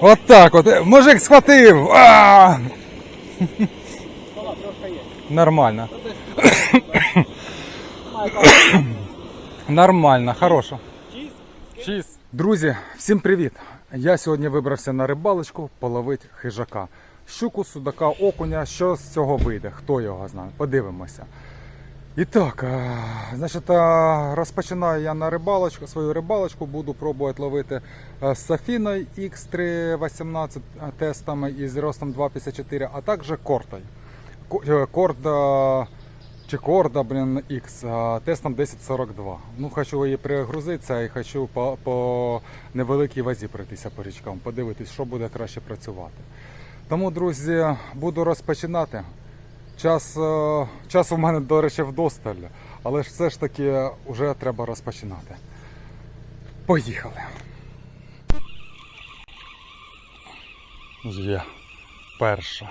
От так от. Мужик схватив. А! Нормально. Нормально, хорошо. Чіз. Друзі, всім привіт! Я сьогодні вибрався на рибалочку половити хижака. Щуку, судака, окуня. Що з цього вийде? Хто його знає? Подивимося. І так, значить, розпочинаю я на рибалочку, свою рибалочку, буду пробувати ловити з Сафіною X318 тестами із ростом 2,54, а також кортою. Е, Корда чи корда, блін, X, тестом 1042. Ну, хочу її перегрузитися і хочу по, по невеликій вазі пройтися по річкам, подивитись, що буде краще працювати. Тому, друзі, буду розпочинати. Час, е, часу в мене, до речі, вдосталь, але ж все ж таки вже треба розпочинати. Поїхали. Є перша.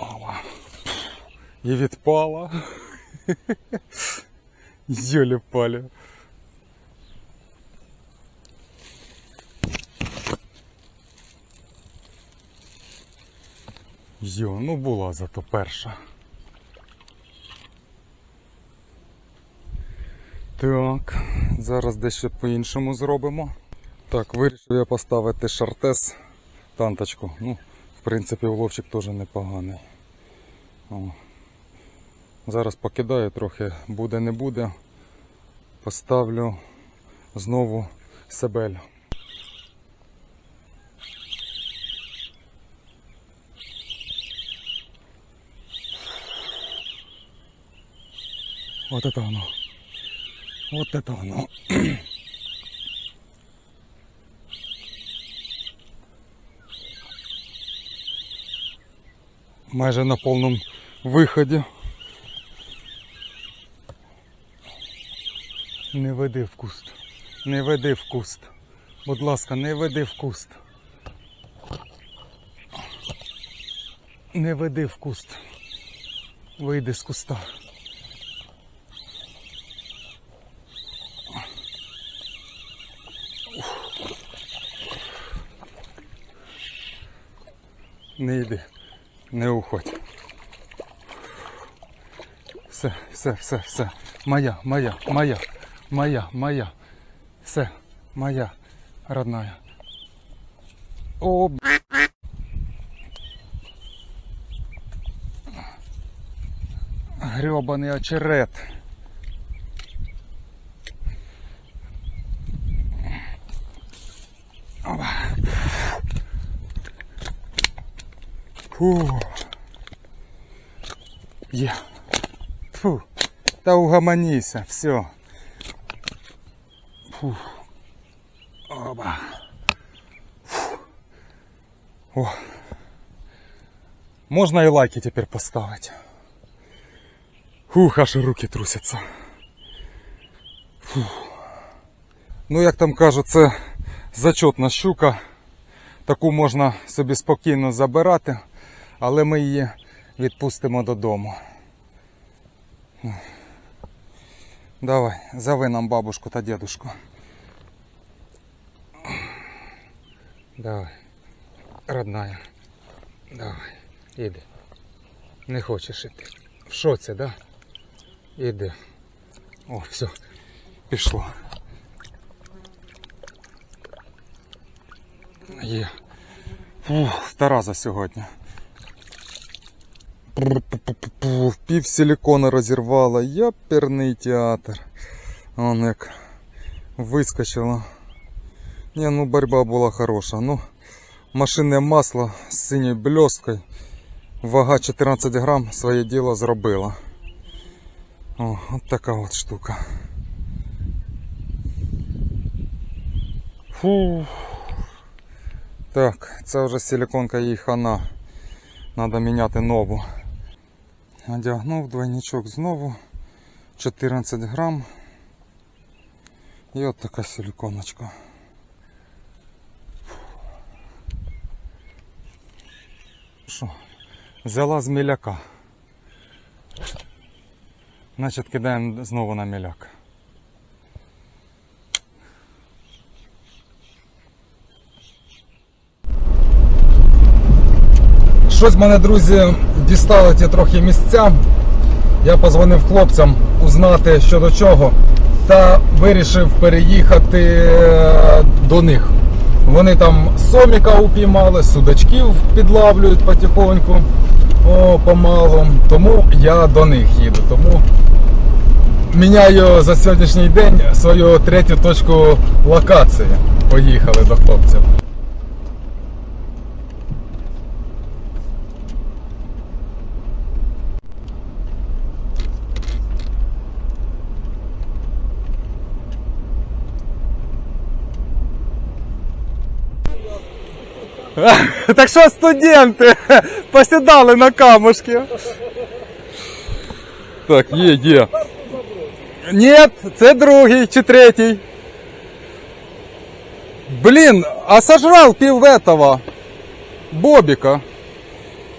Ова. І відпала. Йолі палі. Йо, ну була зато перша. Так, зараз дещо по-іншому зробимо. Так, вирішив я поставити шартес танточку. Ну, в принципі, уловчик теж непоганий. О. Зараз покидаю трохи, буде не буде. Поставлю знову себель. Вот это оно. Вот это оно. Майже на повному виході. Не веди в куст. Не веди в куст. Будь ласка, не веди в куст. Не веди в куст. Вийди з куста. Не йди, не уходь. Все, все, все, все. Моя, моя, моя, моя, моя. Все, моя родная. О, б- Гребаний очерет. Опа. Фу. Є. Фу. Та угомоніся, все. Фу. Оба. Фу. О. Можна і лайки тепер поставити. Фух, аж руки трусяться. Фу. Ну, як там кажуть, це зачетна щука. Таку можна собі спокійно забирати, але ми її відпустимо додому. Давай, зови нам бабушку та дедушку. Давай, родная. Давай, іди. Не хочеш іти. В шоці, да? Іди. О, все, пішло. Є. Фух, стара за сьогодні. Пів силікона розірвала. Яперний театр. Он як вискочила. Ні, ну борьба була хороша. Ну, машинне масло з синьою бльосткою. Вага 14 грам своє діло зробила. О, от така от штука. Фух. Так, це вже силиконка їй хана. Надо міняти нову. Одягнув двойничок знову 14 грам. І от така силиконочка. Що? Взяла з міляка. Значить кидаємо знову на міляк. Щось мене, друзі, дістали ті трохи місця. Я позвонив хлопцям узнати що до чого та вирішив переїхати е, до них. Вони там соміка упіймали, судачків підлавлюють потихоньку, о, помалу. Тому я до них їду. Тому міняю за сьогоднішній день свою третю точку локації. Поїхали до хлопців. Так що студенти посідали на камушки. Так, є, є. Ні, це другий чи третій. Блін, а сожрав пів этого Бобіка.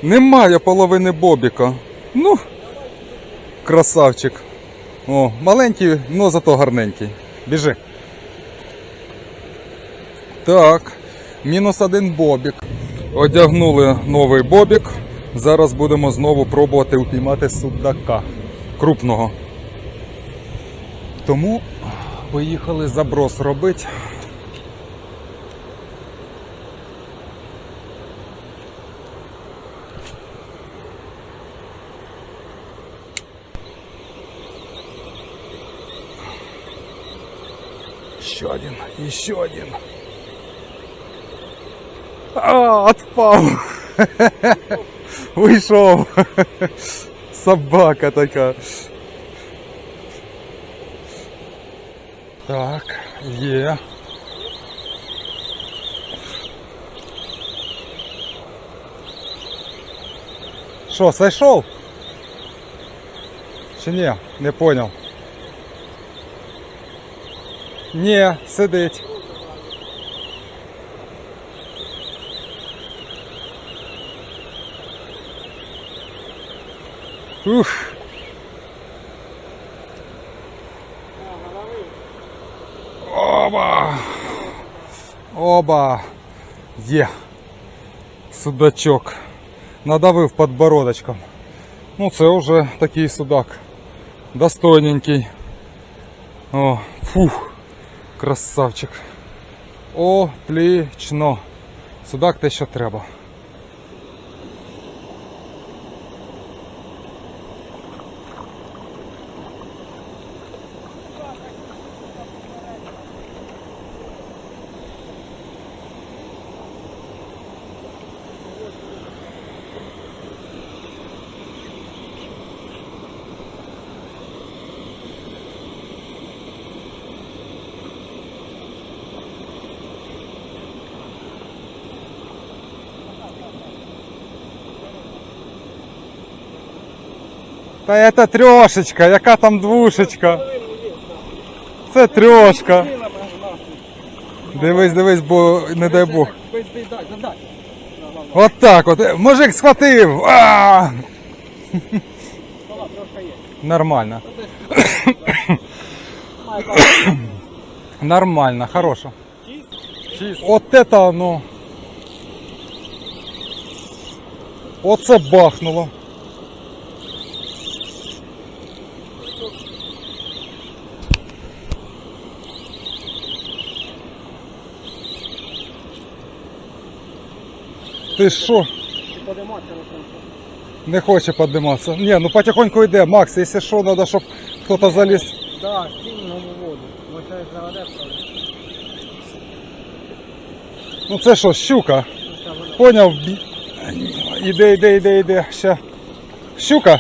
Немає половини Бобіка. Ну, красавчик. О, маленький, но зато гарненький. Біжи. Так, мінус один бобік. Одягнули новий бобік. Зараз будемо знову пробувати упіймати судака крупного. Тому поїхали заброс робити. Еще один, еще один. А, отпал. Вийшов. Собака така. Так, є. Що, зайшов? Чи ні? Не понял. Ні, сидить. Ух. Оба! Оба! Є! Судачок. Надавив подбородочком. Ну, це вже такий судак. Достойненький. О, фух. Красавчик. Отлично. Судак те, що треба. Та це трьошечка, яка там двушечка? Це трьошка. Дивись, дивись, бо не дай Бог. От так от. Мужик схватив. А! Нормально. Нормально, хорошо. От это оно. Оце бахнуло. Ти що? Не хоче підніматися. Ні, ну потихоньку йде. Макс, якщо що, треба, щоб хтось заліз. Да, кинь нову воду. Бо це заведе Ну це що, щука? Поняв? Бі- Іде, іде, іде, іде. Ще. Щука?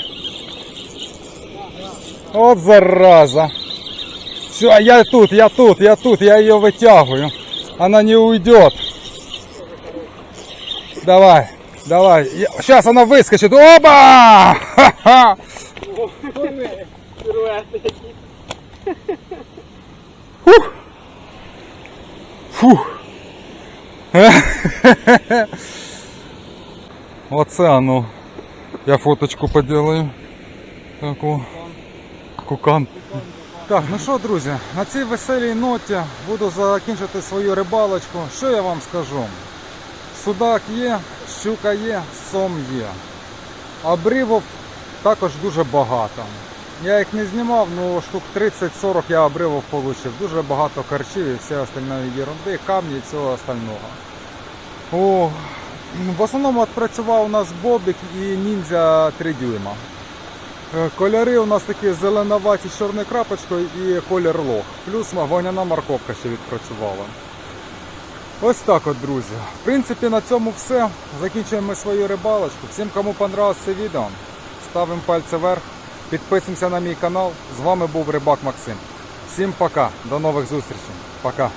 От зараза. Все, а я тут, я тут, я тут, я ее вытягиваю. Она не уйдет. Давай, давай. Сейчас она выскочит. Оба! Ха-ха! Фух. Фух. Оце оно. Я фоточку поделаю. Таку. Кукан. Так, ну що, друзі, на цій веселій ноті буду закінчити свою рибалочку. Що я вам скажу? Судак є, щука є, сом є. Обривов також дуже багато. Я їх не знімав, але штук 30-40 я обривов отримав. Дуже багато харчів і все остальної ерунди, камні і всього остального. О, в основному відпрацював у нас Бобік і ніндзя 3 дюйма. Е, Кольори у нас такі зеленоваті з чорною крапочкою і колір лох. Плюс вогняна морковка ще відпрацювала. Ось так от, друзі. В принципі, на цьому все. Закінчуємо свою рибалочку. Всім, кому понравилось це відео, ставимо пальці вверх, підписуємося на мій канал. З вами був Рибак Максим. Всім пока, до нових зустрічей. Пока.